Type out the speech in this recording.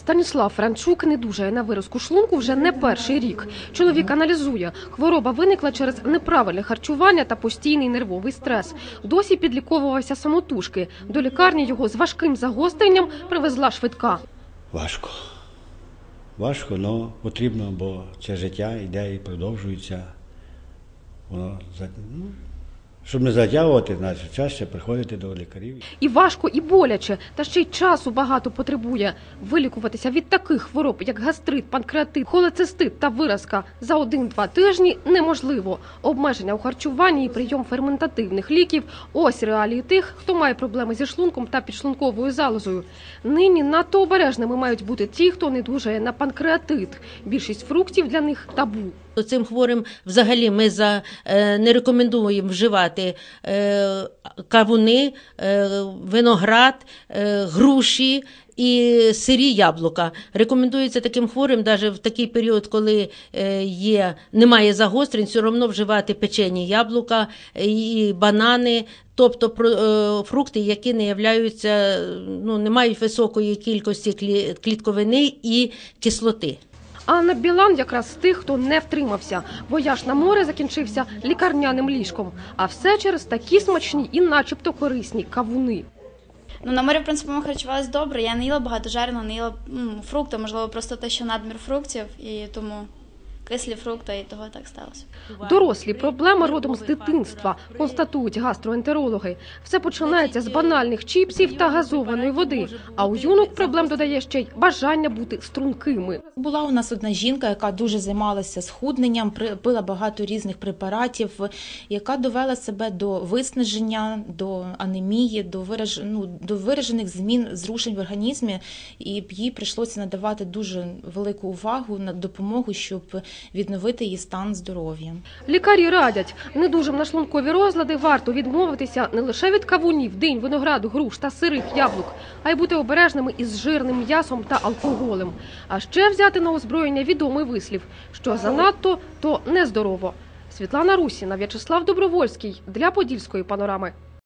Станіслав Франчук не дужає на виразку шлунку вже не перший рік. Чоловік аналізує, хвороба виникла через неправильне харчування та постійний нервовий стрес. Досі підліковувався самотужки. До лікарні його з важким загостренням привезла швидка. Важко. Важко, але потрібно, бо це життя йде і продовжується. Воно ну, щоб не затягувати, значить чаще приходити до лікарів. І важко, і боляче, та ще й часу багато потребує. Вилікуватися від таких хвороб, як гастрит, панкреатит, холецистит та виразка за один-два тижні неможливо. Обмеження у харчуванні і прийом ферментативних ліків – ось реалії тих, хто має проблеми зі шлунком та підшлунковою залозою. Нині надто обережними мають бути ті, хто не дужає на панкреатит. Більшість фруктів для них табу. Цим хворим взагалі ми за, е, не рекомендуємо вживати е, кавуни, е, виноград, е, груші і сирі яблука. Рекомендується таким хворим, навіть в такий період, коли є, немає загострень, все одно вживати печені яблука і банани. Тобто фрукти, які не являються, ну, не мають високої кількості клітковини і кислоти. Анна Білан якраз з тих, хто не втримався. Вояж на море закінчився лікарняним ліжком. А все через такі смачні і начебто корисні кавуни. Ну, на морі, в принципі, ми харчувалися добре. Я не їла багато жареного, не їла м, фрукти, можливо, просто те, що надмір фруктів, і тому кислі фрукти, і того так сталося. Дорослі проблеми родом з дитинства, констатують гастроентерологи. Все починається з банальних чіпсів та газованої води. А у юнок проблем додає ще й бажання бути стрункими. Була у нас одна жінка, яка дуже займалася схудненням, пила багато різних препаратів, яка довела себе до виснаження, до анемії, до вираж... ну, до виражених змін зрушень в організмі, і їй прийшлося надавати дуже велику увагу на допомогу, щоб відновити її стан здоров'я. Лікарі радять, недужим на шлункові розлади варто відмовитися не лише від кавунів, динь, винограду, груш та сирих яблук, а й бути обережними із жирним м'ясом та алкоголем. А ще взяти на озброєння відомий вислів, що занадто, то нездорово. Світлана Русіна, В'ячеслав Добровольський для Подільської панорами.